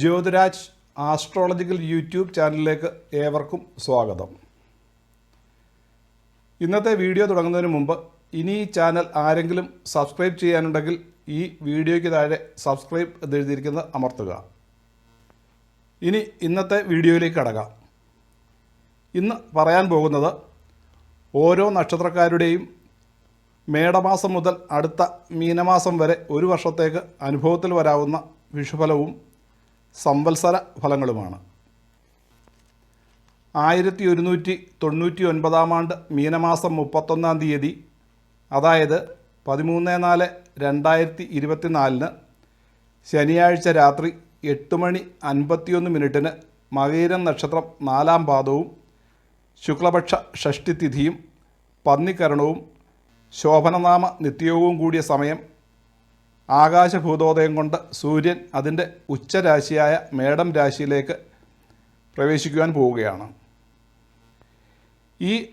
Jyothiraj astrological YouTube ചാനലിലേക്ക് ഏവർക്കും സ്വാഗതം. ഇന്നത്തെ വീഡിയോ തുടങ്ങുന്നതിന് മുമ്പ് ഇനി ഈ ചാനൽ ആരെങ്കിലും സബ്സ്ക്രൈബ് ചെയ്യാനുണ്ടെങ്കിൽ ഈ വീഡിയോയ്ക്ക് താഴെ സബ്സ്ക്രൈബ് എന്നെഴുതിയിരിക്കുന്നത് അമർത്തുക. ഇനി ഇന്നത്തെ വീഡിയോയിലേക്ക് കടക്കാം. ഇന്ന് പറയാൻ പോകുന്നത് ഓരോ നക്ഷത്രക്കാരുടെയും മേടമാസം മുതൽ അടുത്ത മീനമാസം വരെ ഒരു വർഷത്തേക്ക് അനുഭവത്തിൽ വരാവുന്ന വിഷുഫലവും സംവത്സര ഫലങ്ങളുമാണ്. ആയിരത്തി ഒരുന്നൂറ്റി തൊണ്ണൂറ്റി ഒൻപതാം ആണ്ട് മീനമാസം മുപ്പത്തൊന്നാം തീയതി അതായത് പതിമൂന്ന് നാല് രണ്ടായിരത്തി ഇരുപത്തിനാലിന് ശനിയാഴ്ച രാത്രി എട്ട് മണി അൻപത്തിയൊന്ന് മിനിറ്റിന് മകീരം നക്ഷത്രം നാലാം പാദവും ശുക്ലപക്ഷ ഷഷ്ടിതിഥിയും പന്നിക്കരണവും ശോഭനനാമ നിത്യവും കൂടിയ സമയം ആകാശഭൂതോദയം കൊണ്ട് സൂര്യൻ അതിന്റെ ഉച്ചരാശിയായ മേടം രാശിയിലേക്ക് പ്രവേശിക്കുവാൻ പോവുകയാണ്. ഈ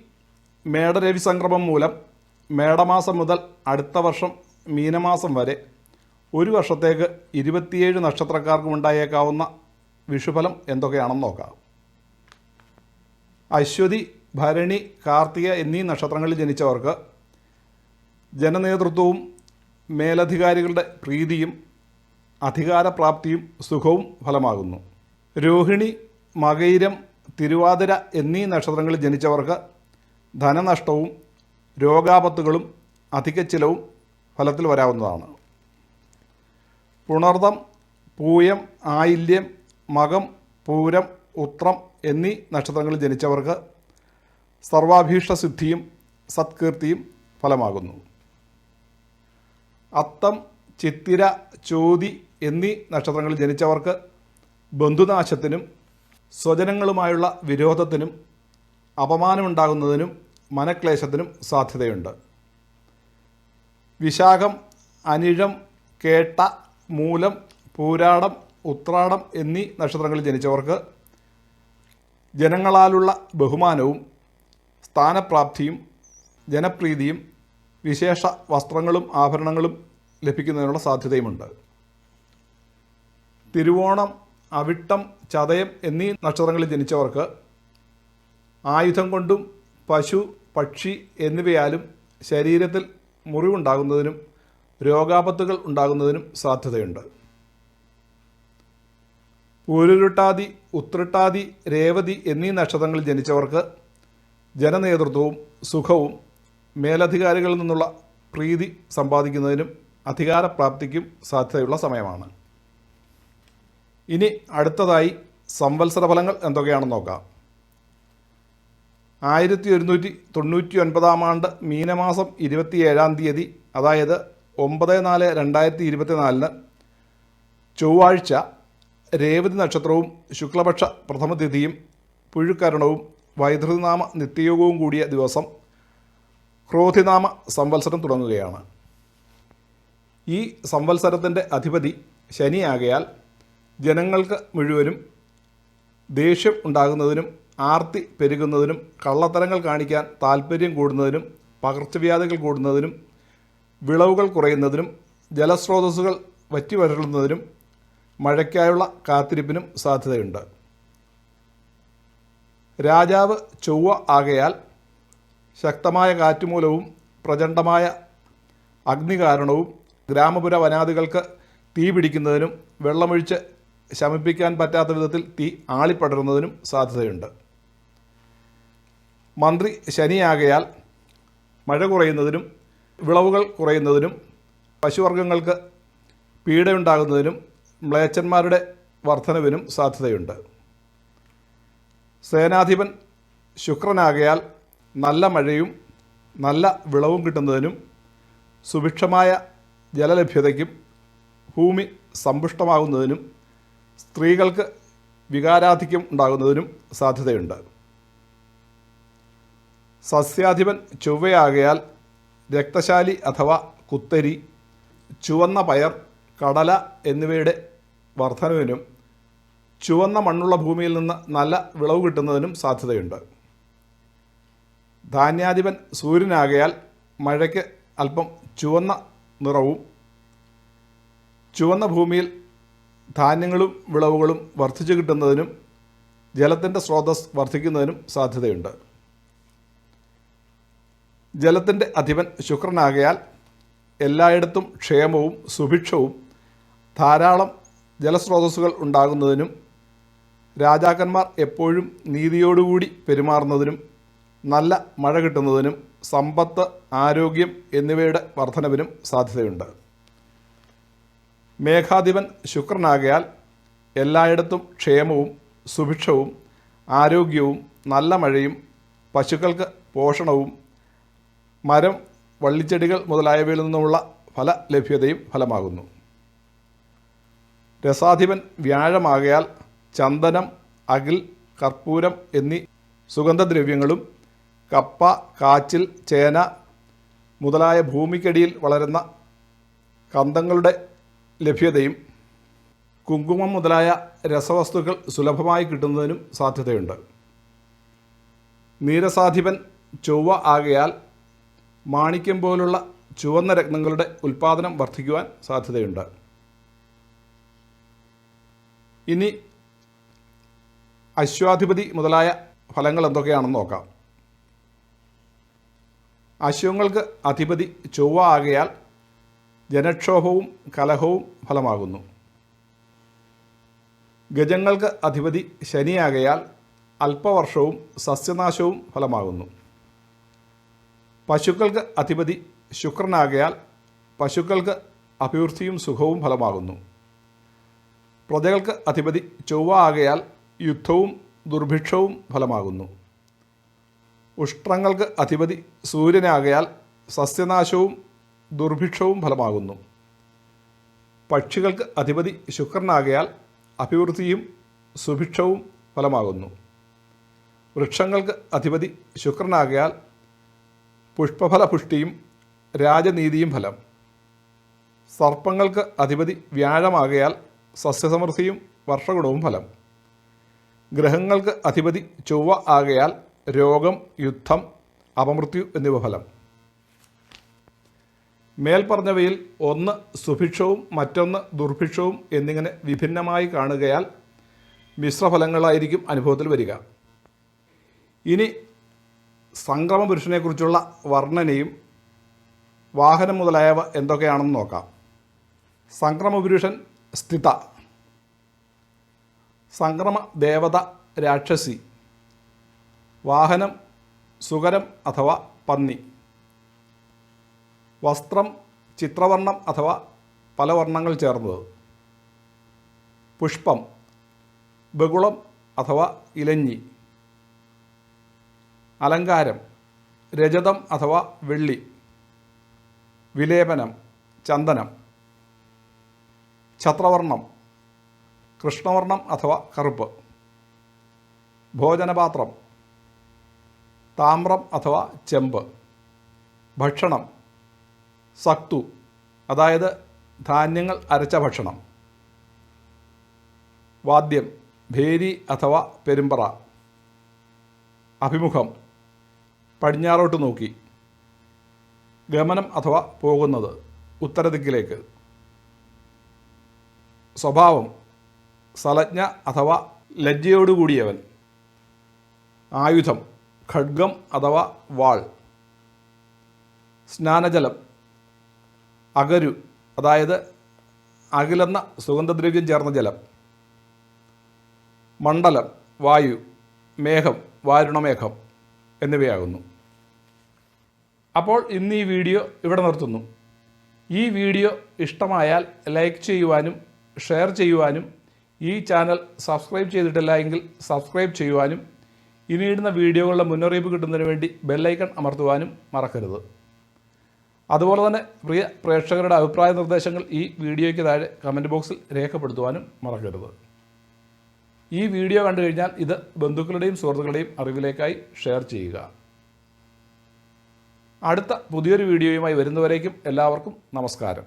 മേടരവി സംക്രമം മൂലം മേടമാസം മുതൽ അടുത്ത വർഷം മീനമാസം വരെ ഒരു വർഷത്തേക്ക് ഇരുപത്തിയേഴ് നക്ഷത്രക്കാർക്കും ഉണ്ടായേക്കാവുന്ന വിഷുഫലം എന്തൊക്കെയാണെന്ന് നോക്കാം. അശ്വതി ഭരണി കാർത്തിക എന്നീ നക്ഷത്രങ്ങളിൽ ജനിച്ചവർക്ക് ജനനേതൃത്വവും മേലധികാരികളുടെ പ്രീതിയും അധികാരപ്രാപ്തിയും സുഖവും ഫലമാകുന്നു. രോഹിണി മകയിരം തിരുവാതിര എന്നീ നക്ഷത്രങ്ങളിൽ ജനിച്ചവർക്ക് ധനനഷ്ടവും രോഗാപത്തുകളും അധിക ചിലവും ഫലത്തിൽ വരാവുന്നതാണ്. പുണർദം പൂയം ആയില്യം മകം പൂരം ഉത്രം എന്നീ നക്ഷത്രങ്ങളിൽ ജനിച്ചവർക്ക് സർവാഭീഷ്ടസിദ്ധിയും സത്കീർത്തിയും ഫലമാകുന്നു. അത്തം ചിത്തിര ചോതി എന്നീ നക്ഷത്രങ്ങളിൽ ജനിച്ചവർക്ക് ബന്ധുനാശത്തിനും സ്വജനങ്ങളുമായുള്ള വിരോധത്തിനും അപമാനമുണ്ടാകുന്നതിനും മനക്ലേശത്തിനും സാധ്യതയുണ്ട്. വിശാഖം അനിഴം കേട്ട മൂലം പൂരാടം ഉത്രാടം എന്നീ നക്ഷത്രങ്ങളിൽ ജനിച്ചവർക്ക് ജനങ്ങളാലുള്ള ബഹുമാനവും സ്ഥാനപ്രാപ്തിയും ജനപ്രീതിയും വിശേഷ വസ്ത്രങ്ങളും ആഭരണങ്ങളും ലഭിക്കുന്നതിനുള്ള സാധ്യതയുമുണ്ട്. തിരുവോണം അവിട്ടം ചതയം എന്നീ നക്ഷത്രങ്ങളിൽ ജനിച്ചവർക്ക് ആയുധം കൊണ്ടും പശു പക്ഷി എന്നിവയാലും ശരീരത്തിൽ മുറിവുണ്ടാകുന്നതിനും രോഗാപത്തുകൾ ഉണ്ടാകുന്നതിനും സാധ്യതയുണ്ട്. ഉരുരുട്ടാതി ഉത്രട്ടാതി രേവതി എന്നീ നക്ഷത്രങ്ങളിൽ ജനിച്ചവർക്ക് ജനനേതൃത്വവും സുഖവും മേലധികാരികളിൽ നിന്നുള്ള പ്രീതി സമ്പാദിക്കുന്നതിനും അധികാരപ്രാപ്തിക്കും സാധ്യതയുള്ള സമയമാണ്. ഇനി അടുത്തതായി സംവത്സര ഫലങ്ങൾ എന്തൊക്കെയാണെന്ന് നോക്കാം. ആയിരത്തി ഒരുന്നൂറ്റി തൊണ്ണൂറ്റി ഒൻപതാം ആണ്ട് മീനമാസം ഇരുപത്തിയേഴാം തീയതി അതായത് ഒമ്പത് നാല് രണ്ടായിരത്തി ഇരുപത്തിനാലിന് ചൊവ്വാഴ്ച രേവതി നക്ഷത്രവും ശുക്ലപക്ഷ പ്രഥമ തിഥിയും പുഴുക്കരണവും വൈദ്യുതനാമ നിത്യയോഗവും കൂടിയ ദിവസം ക്രോധിനാമ സംവത്സരം തുടങ്ങുകയാണ്. ഈ സംവത്സരത്തിന്റെ അധിപതി ശനിയാകയാൽ ജനങ്ങൾക്ക് മുഴുവനും ദേഷ്യം ഉണ്ടാകുന്നതിനും ആർത്തി പെരുകുന്നതിനും കള്ളത്തരങ്ങൾ കാണിക്കാൻ താല്പര്യം കൂടുന്നതിനും പകർച്ചവ്യാധികൾ കൂടുന്നതിനും വിളവുകൾ കുറയുന്നതിനും ജലസ്രോതസ്സുകൾ വറ്റിവരളുന്നതിനും മഴയ്ക്കായുള്ള കാത്തിരിപ്പിനും സാധ്യതയുണ്ട്. രാജാവ് ചൊവ്വ ആകയാൽ ശക്തമായ കാറ്റുമൂലവും പ്രചണ്ഡമായ അഗ്നി കാരണവും ഗ്രാമപുര വനാദികൾക്ക് തീ പിടിക്കുന്നതിനും വെള്ളമൊഴിച്ച് ശമിപ്പിക്കാൻ പറ്റാത്ത വിധത്തിൽ തീ ആളിപ്പടരുന്നതിനും സാധ്യതയുണ്ട്. മന്ത്രി ശനിയാകയാൽ മഴ കുറയുന്നതിനും വിളവുകൾ കുറയുന്നതിനും പശുവർഗങ്ങൾക്ക് പീഡയുണ്ടാകുന്നതിനും മ്ലേച്ഛന്മാരുടെ വർധനവിനും സാധ്യതയുണ്ട്. സേനാധിപൻ ശുക്രനാകയാൽ നല്ല മഴയും നല്ല വിളവും കിട്ടുന്നതിനും സുഭിക്ഷമായ ജലലഭ്യതയ്ക്കും ഭൂമി സമ്പുഷ്ടമാകുന്നതിനും സ്ത്രീകൾക്ക് വികാരാധിക്യം ഉണ്ടാകുന്നതിനും സാധ്യതയുണ്ട്. സസ്യാധിപൻ ചൊവ്വയാകയാൽ രക്തശാലി അഥവാ കുത്തരി ചുവന്ന പയർ കടല എന്നിവയുടെ വർധനവിനും ചുവന്ന മണ്ണുള്ള ഭൂമിയിൽ നിന്ന് നല്ല വിളവ് കിട്ടുന്നതിനും സാധ്യതയുണ്ട്. ധാന്യാധിപൻ സൂര്യനാകയാൽ മഴയ്ക്ക് അല്പം ചുവന്ന നിറവും ചുവന്ന ഭൂമിയിൽ ധാന്യങ്ങളും വിളവുകളും വർദ്ധിച്ചു കിട്ടുന്നതിനും ജലത്തിന്റെ സ്രോതസ് വർദ്ധിക്കുന്നതിനും സാധ്യതയുണ്ട്. ജലത്തിന്റെ അധിപൻ ശുക്രനാകയാൽ എല്ലായിടത്തും ക്ഷേമവും സുഭിക്ഷവും ധാരാളം ജലസ്രോതസ്സുകൾ ഉണ്ടാകുന്നതിനും രാജാക്കന്മാർ എപ്പോഴും നീതിയോടുകൂടി പെരുമാറുന്നതിനും നല്ല മഴ കിട്ടുന്നതിനും സമ്പത്ത് ആരോഗ്യം എന്നിവയുടെ വർധനവിനും സാധ്യതയുണ്ട്. മേഘാധിപൻ ശുക്രനാകയാൽ എല്ലായിടത്തും ക്ഷേമവും സുഭിക്ഷവും ആരോഗ്യവും നല്ല മഴയും പശുക്കൾക്ക് പോഷണവും മരം വള്ളിച്ചെടികൾ മുതലായവയിൽ നിന്നുമുള്ള ഫല ലഭ്യതയും ഫലമാകുന്നു. രസാധിപൻ വ്യാഴമാകയാൽ ചന്ദനം അകിൽ കർപ്പൂരം എന്നീ സുഗന്ധദ്രവ്യങ്ങളും കപ്പ കാച്ചിൽ ചേന മുതലായ ഭൂമിക്കടിയിൽ വളരുന്ന കന്തങ്ങളുടെ ലഭ്യതയും കുങ്കുമം മുതലായ രസവസ്തുക്കൾ സുലഭമായി കിട്ടുന്നതിനും സാധ്യതയുണ്ട്. നീരസാധിപൻ ചൊവ്വ ആകയാൽ മാണിക്യം പോലുള്ള ചുവന്ന രത്നങ്ങളുടെ ഉൽപ്പാദനം വർദ്ധിക്കുവാൻ സാധ്യതയുണ്ട്. ഇനി അശ്വാധിപതി മുതലായ ഫലങ്ങൾ എന്തൊക്കെയാണെന്ന് നോക്കാം. അശ്വങ്ങൾക്ക് അധിപതി ചൊവ്വ ആകയാൽ ജനക്ഷോഭവും കലഹവും ഫലമാകുന്നു. ഗജങ്ങൾക്ക് അധിപതി ശനിയാകയാൽ അല്പവർഷവും സസ്യനാശവും ഫലമാകുന്നു. പശുക്കൾക്ക് അധിപതി ശുക്രനാകയാൽ പശുക്കൾക്ക് അഭിവൃദ്ധിയും സുഖവും ഫലമാകുന്നു. പ്രജകൾക്ക് അധിപതി ചൊവ്വ ആകയാൽ യുദ്ധവും ദുർഭിക്ഷവും ഫലമാകുന്നു. ഉഷ്ട്രങ്ങൾക്ക് അധിപതി സൂര്യനാകയാൽ സസ്യനാശവും ദുർഭിക്ഷവും ഫലമാകുന്നു. പക്ഷികൾക്ക് അധിപതി ശുക്രനാകയാൽ അഭിവൃദ്ധിയും സുഭിക്ഷവും ഫലമാകുന്നു. വൃക്ഷങ്ങൾക്ക് അധിപതി ശുക്രനാകയാൽ പുഷ്പഫല പുഷ്ടിയും രാജനീതിയും ഫലം. സർപ്പങ്ങൾക്ക് അധിപതി വ്യാഴമാകയാൽ സസ്യസമൃദ്ധിയും വർഷഗുണവും ഫലം. ഗ്രഹങ്ങൾക്ക് അധിപതി ചൊവ്വ ആകയാൽ രോഗം യുദ്ധം അപമൃത്യു എന്നിവ ഫലം. മേൽപ്പറഞ്ഞവയിൽ ഒന്ന് സുഭിക്ഷവും മറ്റൊന്ന് ദുർഭിക്ഷവും എന്നിങ്ങനെ വിഭിന്നമായി കാണുകയാൽ മിശ്രഫലങ്ങളായിരിക്കും അനുഭവത്തിൽ വരിക. ഇനി സംക്രമ പുരുഷനെക്കുറിച്ചുള്ള വർണനയും വാഹനം മുതലായവ എന്തൊക്കെയാണെന്ന് നോക്കാം. സംക്രമ പുരുഷൻ സ്ഥിത സംക്രമ ദേവത രാക്ഷസി വാഹനം സുഗരം അഥവാ പന്നി. വസ്ത്രം ചിത്രവർണം അഥവാ പല വർണങ്ങൾ ചേർന്നത്. പുഷ്പം ബഹുളം അഥവാ ഇലഞ്ഞി. അലങ്കാരം രജതം അഥവാ വെള്ളി. വിലേപനം ചന്ദനം. ഛത്രവർണം കൃഷ്ണവർണം അഥവാ കറുപ്പ്. ഭോജനപാത്രം താമ്രം അഥവാ ചെമ്പ്. ഭക്ഷണം. സക്തു അതായത് ധാന്യങ്ങൾ അരച്ച ഭക്ഷണം. വാദ്യം. ഭേരി അഥവാ പെരുമ്പറ. അഭിമുഖം. പടിഞ്ഞാറോട്ട് നോക്കി. ഗമനം അഥവാ പോകുന്നത്. ഉത്തരദിക്കിലേക്ക്. സ്വഭാവം. സലജ്ഞ അഥവാ ലജ്ജയോടുകൂടിയവൻ. ആയുധം. ഖഡ്ഗം അഥവാ വാൾ. സ്നാനജലം. അകരു അതായത് അകിലെന്ന സുഗന്ധദ്രവ്യം ചേർന്ന ജലം. മണ്ഡലം വായു മേഘം വാരുണമേഘം എന്നിവയാകുന്നു. അപ്പോൾ ഇന്ന് ഈ വീഡിയോ ഇവിടെ നിർത്തുന്നു. ഈ വീഡിയോ ഇഷ്ടമായാൽ ലൈക്ക് ചെയ്യുവാനും ഷെയർ ചെയ്യുവാനും ഈ ചാനൽ സബ്സ്ക്രൈബ് ചെയ്തിട്ടില്ല എങ്കിൽ സബ്സ്ക്രൈബ് ചെയ്യുവാനും ഇനിയിടുന്ന വീഡിയോകളുടെ മുന്നറിയിപ്പ് കിട്ടുന്നതിന് വേണ്ടി ബെല്ലൈക്കൺ അമർത്തുവാനും മറക്കരുത്. അതുപോലെ തന്നെ പ്രിയ പ്രേക്ഷകരുടെ അഭിപ്രായ നിർദ്ദേശങ്ങൾ ഈ വീഡിയോയ്ക്ക് താഴെ കമന്റ് ബോക്സിൽ രേഖപ്പെടുത്തുവാനും മറക്കരുത്. ഈ വീഡിയോ കണ്ടു കഴിഞ്ഞാൽ ഇത് ബന്ധുക്കളുടെയും സുഹൃത്തുക്കളുടെയും അറിവിലേക്കായി ഷെയർ ചെയ്യുക. അടുത്ത പുതിയൊരു വീഡിയോയുമായി വരുന്നവരേക്കും എല്ലാവർക്കും നമസ്കാരം.